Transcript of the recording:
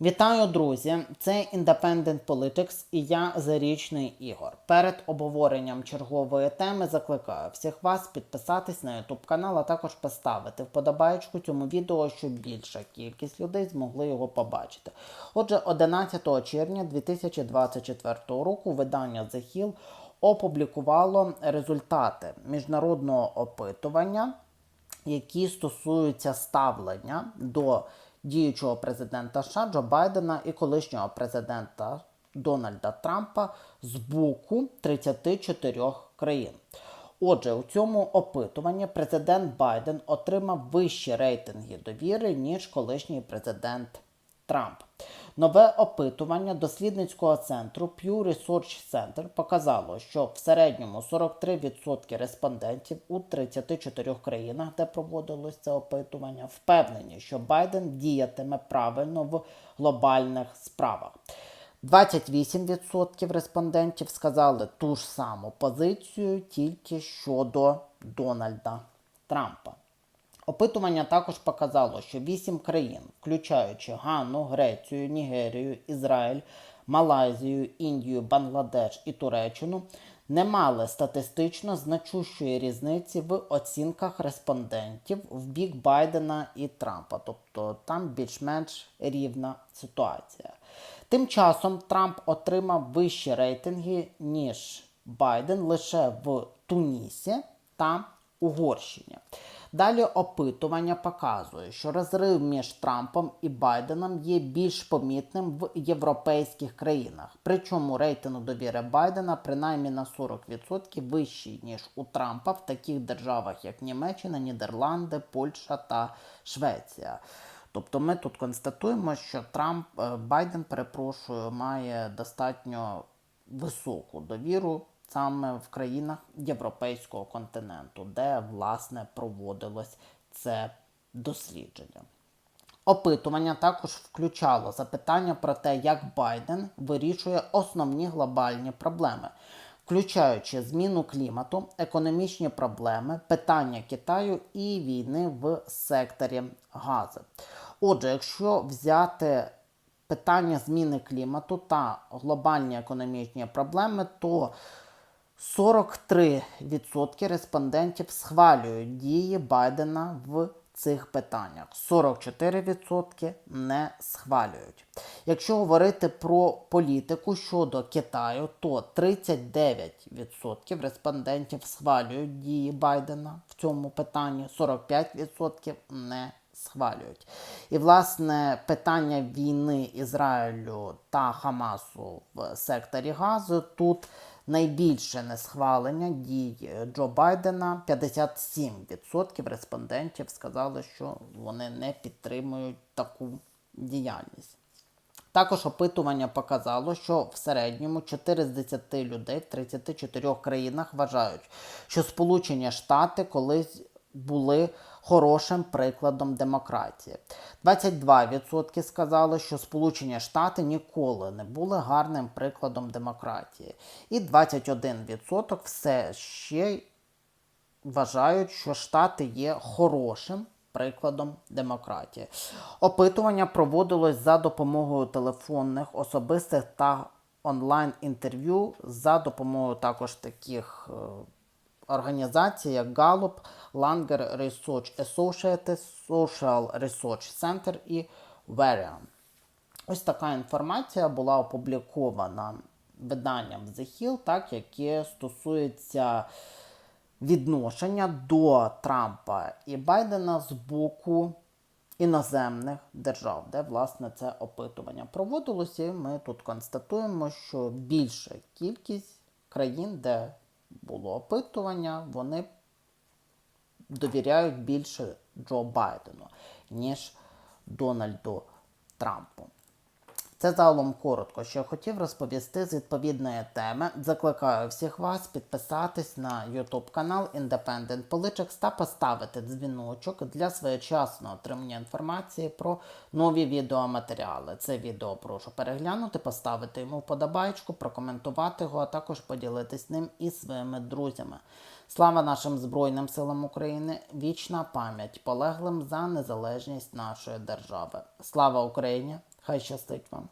Вітаю, друзі! Це Independent Politics і я Зарічний Ігор. Перед обговоренням чергової теми закликаю всіх вас підписатись на YouTube канал, а також поставити вподобайку цьому відео, щоб більша кількість людей змогли його побачити. Отже, 11 червня 2024 року видання The Hill опублікувало результати міжнародного опитування які стосуються ставлення до діючого президента США Джо Байдена і колишнього президента Дональда Трампа з боку 34 країн. Отже, у цьому опитуванні президент Байден отримав вищі рейтинги довіри, ніж колишній президент Трамп. Нове опитування дослідницького центру Pew Research Center показало, що в середньому 43% респондентів у 34 країнах, де проводилось це опитування, впевнені, що Байден діятиме правильно в глобальних справах. 28% респондентів сказали ту ж саму позицію тільки щодо Дональда Трампа. Опитування також показало, що 8 країн, включаючи Гану, Грецію, Нігерію, Ізраїль, Малайзію, Індію, Бангладеш і Туреччину, не мали статистично значущої різниці в оцінках респондентів в бік Байдена і Трампа. Тобто там більш-менш рівна ситуація. Тим часом Трамп отримав вищі рейтинги, ніж Байден лише в Тунісі та Угорщині. Далі опитування показує, що розрив між Трампом і Байденом є більш помітним в європейських країнах. Причому рейтинг довіри Байдена принаймні на 40% вищий, ніж у Трампа в таких державах, як Німеччина, Нідерланди, Польща та Швеція. Тобто ми тут констатуємо, що Трамп е, Байден, перепрошую, має достатньо високу довіру саме в країнах Європейського континенту, де власне проводилось це дослідження. Опитування також включало запитання про те, як Байден вирішує основні глобальні проблеми, включаючи зміну клімату, економічні проблеми, питання Китаю і війни в секторі газу. Отже, якщо взяти питання зміни клімату та глобальні економічні проблеми, то 43% респондентів схвалюють дії Байдена в цих питаннях. 44% не схвалюють. Якщо говорити про політику щодо Китаю, то 39% респондентів схвалюють дії Байдена в цьому питанні, 45% не схвалюють. І, власне, питання війни Ізраїлю та Хамасу в секторі Газу тут найбільше несхвалення дій Джо Байдена. 57% респондентів сказали, що вони не підтримують таку діяльність. Також опитування показало, що в середньому 4 з 10 людей в 34 країнах вважають, що Сполучені Штати колись були хорошим прикладом демократії. 22% сказали, що Сполучені Штати ніколи не були гарним прикладом демократії. І 21% все ще вважають, що Штати є хорошим прикладом демократії. Опитування проводилось за допомогою телефонних, особистих та онлайн-інтерв'ю, за допомогою також таких. Організацій, як Gallup, Langer Research Associates, Social Research Center і Varian. Ось така інформація була опублікована виданням The Hill, так, яке стосується відношення до Трампа і Байдена з боку іноземних держав, де власне це опитування проводилося. І ми тут констатуємо, що більша кількість країн, де було опитування, вони довіряють більше Джо Байдену, ніж Дональду Трампу. Це загалом коротко, що хотів розповісти з відповідної теми. Закликаю всіх вас підписатись на YouTube канал Independent Politics та поставити дзвіночок для своєчасного отримання інформації про нові відеоматеріали. Це відео прошу переглянути, поставити йому вподобайку, прокоментувати його, а також поділитись ним із своїми друзями. Слава нашим Збройним силам України! Вічна пам'ять полеглим за незалежність нашої держави. Слава Україні! Hej, siostek Wam.